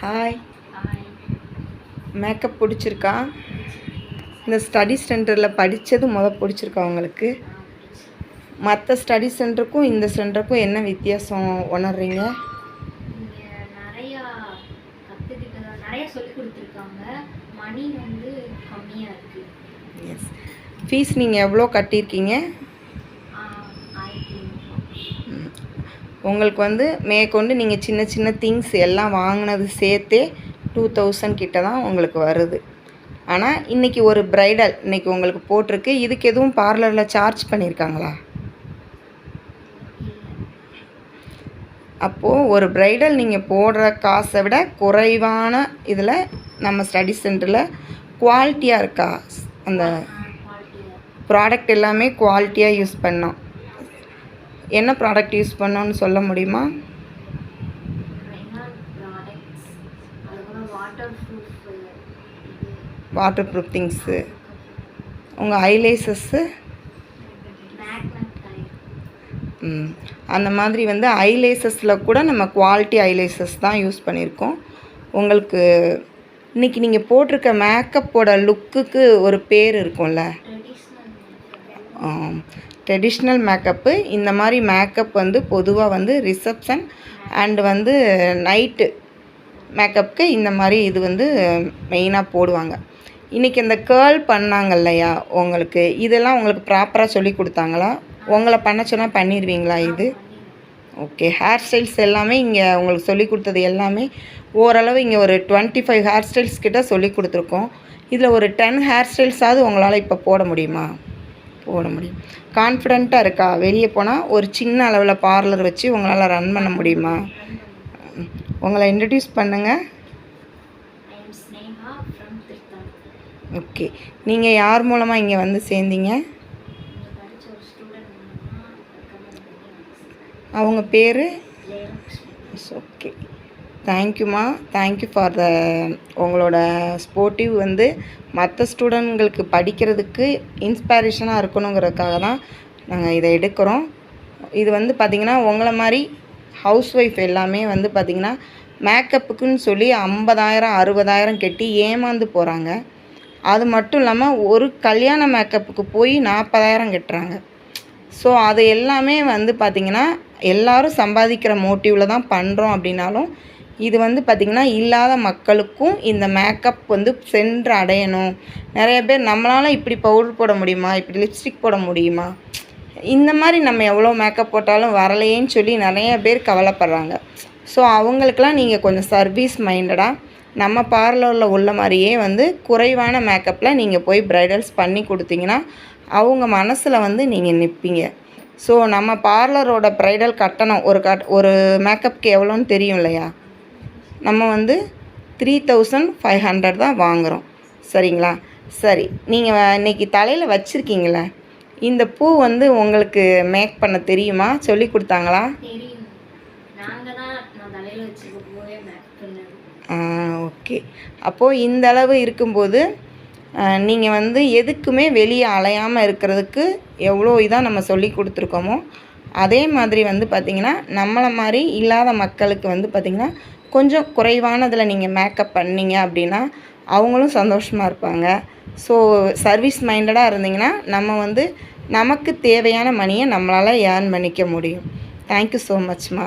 Hi makeup பிடிச்சிருக்கா? இந்த study சென்டரில் படித்தது முத பிடிச்சிருக்கா உங்களுக்கு? மற்ற ஸ்டடி சென்டருக்கும் இந்த சென்டருக்கும் என்ன வித்தியாசம் உணர்றீங்க? இங்கே நிறையா கற்றுக்கிட்டு நிறைய சொல்லி கொடுத்துருக்காங்க. மணி வந்து கம்மியாக இருக்குது எஸ் ஃபீஸ் நீங்கள் எவ்வளோ கட்டியிருக்கீங்க? உங்களுக்கு வந்து மேற்கொண்டு நீங்கள் சின்ன சின்ன திங்ஸ் எல்லாம் வாங்கினது சேர்த்தே டூ தௌசண்ட் கிட்ட தான் உங்களுக்கு வருது. ஆனால் இன்றைக்கி ஒரு ப்ரைடல் இன்றைக்கி உங்களுக்கு போட்டிருக்கு. இதுக்கு எதுவும் பார்லரில் சார்ஜ் பண்ணியிருக்காங்களா அப்போது ஒரு ப்ரைடல் நீங்கள் போடுற காசை விட குறைவான இதில் நம்ம ஸ்டடி சென்டரில் குவாலிட்டியாக இருக்கா? அந்த ப்ராடக்ட் எல்லாமே குவாலிட்டியாக யூஸ் பண்ணோம். என்ன ப்ராடக்ட் யூஸ் பண்ணோன்னு சொல்ல முடியுமா? வாட்டர் ப்ரூஃப் திங்ஸு உங்கள் ஐலேசஸ்ஸு ம், அந்த மாதிரி வந்து ஐலேசஸில் கூட நம்ம குவாலிட்டி ஐலேசஸ் தான் யூஸ் பண்ணியிருக்கோம். உங்களுக்கு இன்றைக்கி நீங்கள் போட்டிருக்க மேக்கப்போட லுக்குக்கு ஒரு பேர் இருக்கும்ல? Traditional makeup. இந்த மாதிரி மேக்கப் வந்து பொதுவாக வந்து ரிசப்ஷன் அண்டு வந்து நைட்டு மேக்கப்புக்கு இந்த மாதிரி இது வந்து மெயினாக போடுவாங்க. இன்றைக்கி இந்த கேர்ள் பண்ணாங்க இல்லையா உங்களுக்கு? இதெல்லாம் உங்களுக்கு ப்ராப்பராக சொல்லி கொடுத்தாங்களா? உங்களை பண்ண சொன்னால் பண்ணிடுவீங்களா இது? ஓகே. ஹேர் ஸ்டைல்ஸ் எல்லாமே இங்கே உங்களுக்கு சொல்லி கொடுத்தது எல்லாமே ஓரளவு இங்கே ஒரு டுவெண்ட்டி ஃபைவ் ஹேர் ஸ்டைல்ஸ் கிட்ட சொல்லி கொடுத்துருக்கோம். இதில் ஒரு டென் ஹேர் ஸ்டைல்ஸாவது உங்களால் இப்போ போட முடியுமா? போட முடியும். கான்ஃபிடெண்ட்டாக இருக்கா? வெளியே போனால் ஒரு சின்ன அளவில் பார்லர் வச்சு உங்களால் ரன் பண்ண முடியுமா. உங்களை இன்ட்ரடியூஸ் பண்ணுங்கள் ஓகே நீங்கள் யார் மூலமாக இங்கே வந்து சேர்ந்தீங்க? அவங்க பேர்? ஓகே தேங்க்யூம்மா. தேங்க்யூ ஃபார் த உங்களோட ஸ்போர்ட்டிவ் வந்து மற்ற ஸ்டூடெண்ட்களுக்கு படிக்கிறதுக்கு இன்ஸ்பைரேஷனாக இருக்கணுங்கிறதுக்காக தான் நாங்கள் இதை எடுக்கிறோம். இது வந்து பார்த்திங்கன்னா உங்களை மாதிரி ஹவுஸ் ஒய்ஃப் எல்லாமே வந்து பார்த்திங்கன்னா மேக்கப்புக்குன்னு சொல்லி ஐம்பதாயிரம் அறுபதாயிரம் கட்டி ஏமாந்து போகிறாங்க அது மட்டும் இல்லாமல் ஒரு கல்யாண மேக்கப்புக்கு போய் நாற்பதாயிரம் கட்டுறாங்க. ஸோ அது எல்லாமே வந்து பார்த்திங்கன்னா எல்லாரும் சம்பாதிக்கிற மோட்டிவில் தான் பண்ணுறோம் அப்படின்னாலும் இது வந்து பார்த்திங்கன்னா இல்லாத மக்களுக்கும் இந்த மேக்கப் வந்து சென்று அடையணும். நிறைய பேர் நம்மளால் இப்படி பவுடர் போட முடியுமா? இப்படி லிப்ஸ்டிக் போட முடியுமா? இந்த மாதிரி நம்ம எவ்வளோ மேக்கப் போட்டாலும் வரலையேன்னு சொல்லி நிறைய பேர் கவலைப்படுறாங்க. ஸோ அவங்களுக்கெல்லாம் நீங்கள் கொஞ்சம் சர்வீஸ் மைண்டடாக நம்ம பார்லரில் உள்ள மாதிரியே வந்து குறைவான மேக்கப்பில் நீங்கள் போய் ப்ரைடல்ஸ் பண்ணி கொடுத்தீங்கன்னா அவங்க மனசில் வந்து நீங்கள் நிற்பீங்க ஸோ நம்ம பார்லரோட ப்ரைடல் கட்டணம் ஒரு கட் ஒரு மேக்கப்க்கு எவ்வளோன்னு தெரியும் இல்லையா? நம்ம வந்து த்ரீ தௌசண்ட் ஃபைவ் ஹண்ட்ரட் தான் வாங்குகிறோம் சரிங்களா? சரி நீங்கள் இன்னைக்கு தலையில் வச்சுருக்கீங்களே இந்த பூ வந்து உங்களுக்கு மேக் பண்ண தெரியுமா? சொல்லி கொடுத்தாங்களா? ஓகே. அப்போது இந்த அளவு இருக்கும்போது நீங்கள் வந்து எதுக்குமே வெளியே அலையாமல் இருக்கிறதுக்கு எவ்வளோ இதாக நம்ம சொல்லி கொடுத்துருக்கோமோ அதே மாதிரி வந்து பார்த்திங்கன்னா நம்மளை மாதிரி இல்லாத மக்களுக்கு வந்து பார்த்திங்கன்னா கொஞ்சம் குறைவானதில் நீங்கள் மேக்கப் பண்ணீங்க அப்படின்னா அவங்களும் சந்தோஷமாக இருப்பாங்க. ஸோ சர்வீஸ் மைண்டடாக இருந்தீங்கன்னா நம்ம வந்து நமக்கு தேவையான மணியை நம்மளால் ஏர்ன் பண்ணிக்க முடியும். Thank you so மச்மா